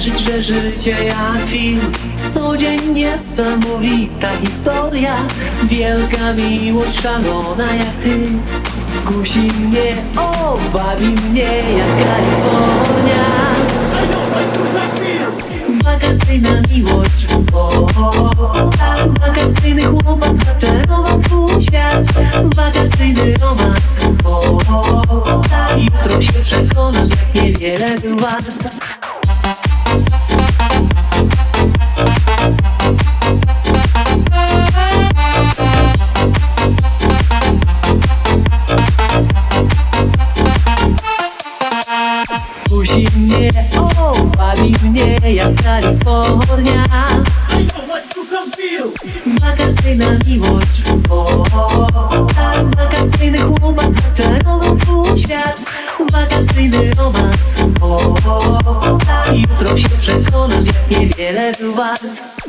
Wierzyć, że życie jak film. Co dzień niesamowita historia. Wielka miłość szalona jak ty. Kusi mnie, o, bawi mnie jak Kalifornia. Wakacyjna miłość, o, o, o, tak, wakacyjny chłopak zaczarował twój świat. Wakacyjny romans, o, o, o, tak, jutro się przekonasz, jak niewiele był wart Wakacyjna miłość, o, o, o, tak, wakacyjny chłopak zaczarował twój świat. Wakacyjny romans, o, o, o, tak, jutro się przekonasz, jak niewiele był wart